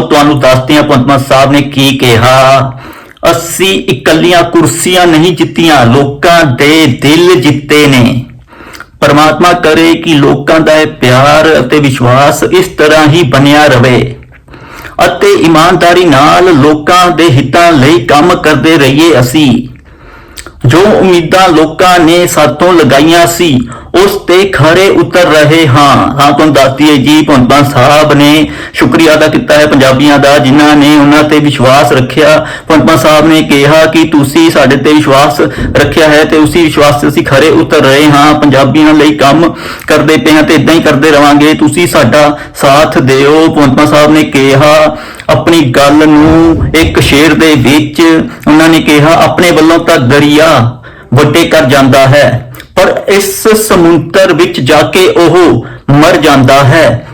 ਆਓ ਤੁਹਾਨੂੰ ਦੱਸਦੇ ਹਾਂ ਭਗਵੰਤ ਸਾਹਿਬ ਨੇ ਕੀ ਕਿਹਾ? ਅਸੀਂ ਇਕੱਲੀਆਂ ਕੁਰਸੀਆਂ ਨਹੀਂ ਜਿੱਤੀਆਂ, ਲੋਕਾਂ ਦੇ ਦਿਲ ਜਿੱਤੇ ਨੇ। ਪਰਮਾਤਮਾ ਕਰੇ ਕਿ ਲੋਕਾਂ ਦਾ ਇਹ ਪਿਆਰ ਅਤੇ ਵਿਸ਼ਵਾਸ ਇਸ ਤਰ੍ਹਾਂ ਹੀ ਬਣਿਆ ਰਵੇ ਅਤੇ ਇਮਾਨਦਾਰੀ ਨਾਲ ਲੋਕਾਂ ਦੇ ਹਿੱਤਾਂ ਲਈ ਕੰਮ ਕਰਦੇ ਰਹੀਏ ਅਸੀਂ। ਜੋ ਉਮੀਦਾਂ ਲੋਕਾਂ ਨੇ ਸਾਤੋਂ ਲਗਾਈਆਂ ਸੀ ਉਸ ਤੇ ਖਰੇ ਉਤਰ ਰਹੇ ਹਾਂ। ਹਾਂ, ਤੁਹਾਨੂੰ ਦੱਸਦੀ ਹੈ ਜੀ, ਭਗਵੰਤ ਸਾਹਿਬ ਨੇ ਸ਼ੁਕਰੀਆ ਅਦਾ ਕੀਤਾ ਹੈ ਪੰਜਾਬੀਆਂ ਦਾ, ਜਿਨ੍ਹਾਂ ਨੇ ਉਹਨਾਂ ਤੇ ਵਿਸ਼ਵਾਸ ਰੱਖਿਆ। ਭਗਵੰਤ ਸਾਹਿਬ ਨੇ ਕਿਹਾ ਕਿ ਤੁਸੀਂ ਸਾਡੇ ਤੇ ਵਿਸ਼ਵਾਸ ਰੱਖਿਆ ਹੈ ਤੇ ਉਸੇ ਵਿਸ਼ਵਾਸ ਤੇ ਅਸੀਂ ਖਰੇ ਉਤਰ ਰਹੇ ਹਾਂ। ਪੰਜਾਬੀਆਂ ਲਈ ਕੰਮ ਕਰਦੇ ਪਏ ਹਾਂ ਤੇ ਇਦਾਂ ਹੀ ਕਰਦੇ ਰਵਾਂਗੇ। ਤੁਸੀਂ ਸਾਡਾ ਸਾਥ ਦਿਓ। ਭਗਵੰਤ ਸਾਹਿਬ ਨੇ ਕਿਹਾ, ਆਪਣੀ ਗੱਲ ਨੂੰ ਇੱਕ ਸ਼ੇਰ ਦੇ ਵਿੱਚ, ਉਹਨਾਂ ਨੇ ਕਿਹਾ, ਆਪਣੇ ਵੱਲੋਂ ਤਾਂ ਦਰਿਆ ਵੱਡੇ ਕਰ ਜਾਂਦਾ ਹੈ। ਪਰ ਇਸ ਸਮੁੰਦਰ ਵਿੱਚ ਜਾ ਕੇ ਉਹ ਮਰ ਜਾਂਦਾ ਹੈ।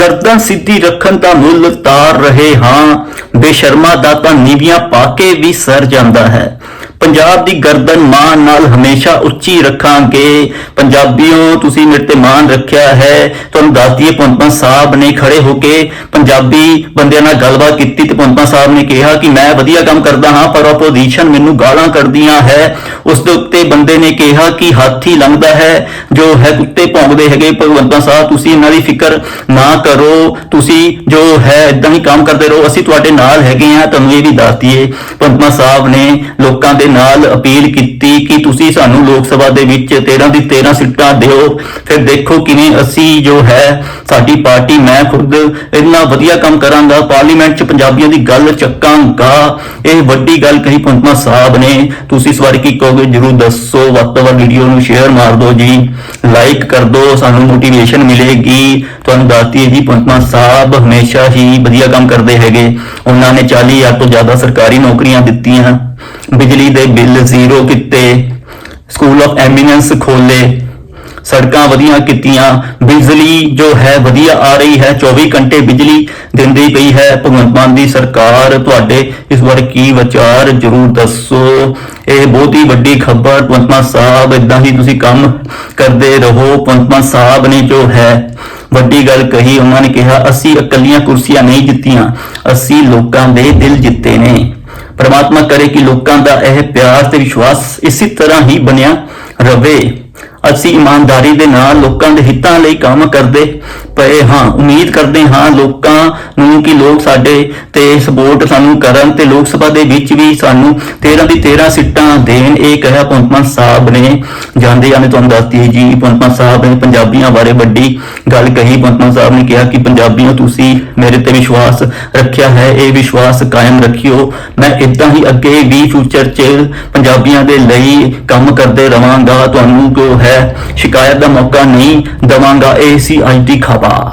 ਗਰਦਨ ਸਿੱਧੀ ਰੱਖਣ ਦਾ ਮੁੱਲ ਤਾਰ ਰਹੇ ਹਾਂ। ਬੇਸ਼ਰਮਾ ਦਾ ਤਾਂ ਨੀਵੀਆਂ ਪਾ ਕੇ ਵੀ ਸਰ ਜਾਂਦਾ ਹੈ। ਪੰਜਾਬ ਦੀ ਗਰਦਨ ਮਾਣ ਨਾਲ ਹਮੇਸ਼ਾ ਉੱਚੀ ਰੱਖਾਂਗੇ। ਪੰਜਾਬੀਓ, ਤੁਸੀਂ ਮੇਰੇ ਤੇ ਮਾਣ ਰੱਖਿਆ ਹੈ। ਤੁਹਾਨੂੰ ਦੱਸ ਦਈਏ ਪੰਪਨ ਸਾਹਿਬ ਨੇ ਖੜੇ ਹੋ ਕੇ ਪੰਜਾਬੀ ਬੰਦਿਆਂ ਨਾਲ ਗੱਲਬਾਤ ਕੀਤੀ ਤੇ ਪੰਪਨ ਸਾਹਿਬ ਨੇ ਕਿਹਾ ਕਿ ਮੈਂ ਵਧੀਆ ਕੰਮ ਕਰਦਾ ਹਾਂ, ਪਰ ਆਪੋਜੀਸ਼ਨ ਮੈਨੂੰ ਗਾਲਾਂ ਕੱਢਦੀਆਂ ਹੈ। ਉਸ ਦੇ ਉੱਤੇ ਬੰਦੇ ਨੇ ਕਿਹਾ ਕਿ ਹਾਥੀ ਲੰਘਦਾ ਹੈ, ਜੋ ਹੈ ਕੁੱਤੇ ਭੌਂਕਦੇ ਹੈਗੇ। ਭਗਵੰਤਾ ਸਾਹਿਬ, ਤੁਸੀਂ ਇਹਨਾਂ ਦੀ ਫਿਕਰ ਨਾ ਕਰੋ। ਤੁਸੀਂ ਜੋ ਹੈ ਇਦਾਂ ਹੀ ਕੰਮ ਕਰਦੇ ਰਹੋ। ਅਸੀਂ ਤੁਹਾਡੇ ਨਾਲ ਹੈਗੇ ਆ ਤੁਹਾਨੂੰ ਇਹ ਵੀ ਦੱਸ ਦਈਏ ਪੰਪਾ ਸਾਹਿਬ ਨੇ ਲੋਕਾਂ ਦੇ ਨਾਲ ਅਪੀਲ ਕੀਤੀ ਕਿ ਤੁਸੀਂ ਸਾਨੂੰ ਲੋਕ ਸਭਾ ਦੇ ਵਿੱਚ 13 ਦੀ 13 ਸੀਟਾਂ ਦਿਓ। ਫਿਰ ਦੇਖੋ ਕਿਵੇਂ ਅਸੀਂ ਜੋ ਹੈ, ਸਾਡੀ ਪਾਰਟੀ, ਮੈਂ ਖੁਦ ਇੰਨਾ ਵਧੀਆ ਕੰਮ ਕਰਾਂਗਾ, ਪਾਰਲੀਮੈਂਟ 'ਚ ਪੰਜਾਬੀਆਂ ਦੀ ਗੱਲ ਚੱਕਾਂਗਾ। ਇਹ ਵੱਡੀ ਗੱਲ ਕਹੀ ਪੰਪਾ ਸਾਹਿਬ ਨੇ। ਤੁਸੀਂ ਇਸ ਬਾਰੇ ਕੀ ਕਹੋਗੇ, ਜਰੂਰ ਦੱਸੋ। ਵੱਧ ਤੋਂ ਵੱਧ ਵੀਡੀਓ ਨੂੰ ਸ਼ੇਅਰ ਮਾਰ ਦਿਓ ਜੀ। ਲਾਈਕ ਕਰ ਦਿਓ, ਸਾਨੂੰ ਮੋਟੀਵੇਸ਼ਨ ਮਿਲੇਗੀ। ਤੁਹਾਨੂੰ ਦੱਸਦੀ ਹੈ ਜੀ ਪੰਤਮਾ ਸਾਹਿਬ ਹਮੇਸ਼ਾ ਹੀ ਵਧੀਆ ਕੰਮ ਕਰਦੇ ਹੈਗੇ। ਉਹਨਾਂ ਨੇ 40000 ਤੋਂ ਜ਼ਿਆਦਾ ਸਰਕਾਰੀ ਨੌਕਰੀਆਂ ਦਿੱਤੀਆਂ। ਬਿਜਲੀ ਦੇ ਬਿੱਲ ਜ਼ੀਰੋ ਕੀਤੇ, ਸਕੂਲ ਆਫ ਐਮੀਨੈਂਸ ਖੋਲੇ, ਸੜਕਾਂ ਵਧੀਆ ਕੀਤੀਆਂ, ਬਿਜਲੀ ਜੋ ਹੈ ਵਧੀਆ ਆ ਰਹੀ ਹੈ 24 ਘੰਟੇ ਬਿਜਲੀ ਦਿੰਦੀ ਪਈ ਹੈ, ਭਗਵੰਤ ਮਾਨ ਦੀ ਸਰਕਾਰ, ਤੁਹਾਡੇ ਇਸ ਬਾਰੇ ਕੀ ਵਿਚਾਰ ਜਰੂਰ ਦੱਸੋ। ਇਹ ਬਹੁਤ ਹੀ ਵੱਡੀ ਖਬਰ, ਭਗਵੰਤ ਮਾਨ ਸਾਹਿਬ ਇਦਾਂ ਹੀ ਤੁਸੀਂ ਕੰਮ ਕਰਦੇ ਰਹੋ, ਭਗਵੰਤ ਮਾਨ ਸਾਹਿਬ ਨੇ ਜੋ ਹੈ, ਵੱਡੀ ਗੱਲ ਕਹੀ, ਉਹਨਾਂ ਨੇ ਕਿਹਾ, ਅਸੀਂ ਇਕੱਲੀਆਂ ਕੁਰਸੀਆਂ ਨਹੀਂ ਜਿੱਤੀਆਂ, ਅਸੀਂ ਲੋਕਾਂ ਦੇ ਦਿਲ ਜਿੱਤੇ ਨੇ। ਪ੍ਰਮਾਤਮਾ ਕਰੇ ਕਿ ਲੋਕਾਂ ਦਾ ਇਹ ਪਿਆਰ ਤੇ ਵਿਸ਼ਵਾਸ ਇਸੇ ਤਰ੍ਹਾਂ ਹੀ ਬਣਿਆ ਰਵੇ। ਅਸੀਂ ਇਮਾਨਦਾਰੀ ਦੇ ਨਾਲ ਲੋਕਾਂ ਦੇ ਹਿੱਤਾਂ ਲਈ ਕੰਮ ਕਰਦੇ ਪਏ ਹਾਂ। ਉਮੀਦ ਕਰਦੇ ਹਾਂ ਲੋਕਾਂ ਨੂੰ ਕਿ ਲੋਕ ਸਾਡੇ ਤੇ ਸਪੋਰਟ ਸਾਨੂੰ ਕਰਨ ਤੇ ਲੋਕ ਸਭਾ ਦੇ ਵਿੱਚ ਵੀ ਸਾਨੂੰ 13 ਦੀ 13 ਸੀਟਾਂ ਦੇਣ। ਇਹ ਕਹਿਆ ਪੰਪਨ ਸਾਹਿਬ ਨੇ। ਜਾਂਦੇ ਜਾਂਦੇ ਤੁਹਾਨੂੰ ਦੱਸਦੀ ਹੈ ਜੀ ਪੰਪਨ ਸਾਹਿਬ ਨੇ ਪੰਜਾਬੀਆਂ ਬਾਰੇ ਵੱਡੀ ਗੱਲ ਕਹੀ। ਪੰਪਨ ਸਾਹਿਬ ਨੇ ਕਿਹਾ ਕਿ ਪੰਜਾਬੀਆਂ ਤੁਸੀਂ ਮੇਰੇ ਤੇ ਵਿਸ਼ਵਾਸ ਰੱਖਿਆ ਹੈ, ਇਹ ਵਿਸ਼ਵਾਸ ਕਾਇਮ ਰੱਖਿਓ। ਮੈਂ ਇਦਾਂ ਹੀ ਅੱਗੇ ਵੀ ਫਿਊਚਰ 'ਚ ਪੰਜਾਬੀਆਂ ਦੇ ਲਈ ਕੰਮ ਕਰਦੇ ਰਵਾਂਗਾ। ਤੁਹਾਨੂੰ ਜੋ ਹੈ। ਸ਼ਿਕਾਇਤ ਦਾ ਮੌਕਾ ਨਹੀਂ ਦਵਾਂਗਾ। ਇਹ ਸੀ ਅੱਜ ਦੀ ਖਬਰ।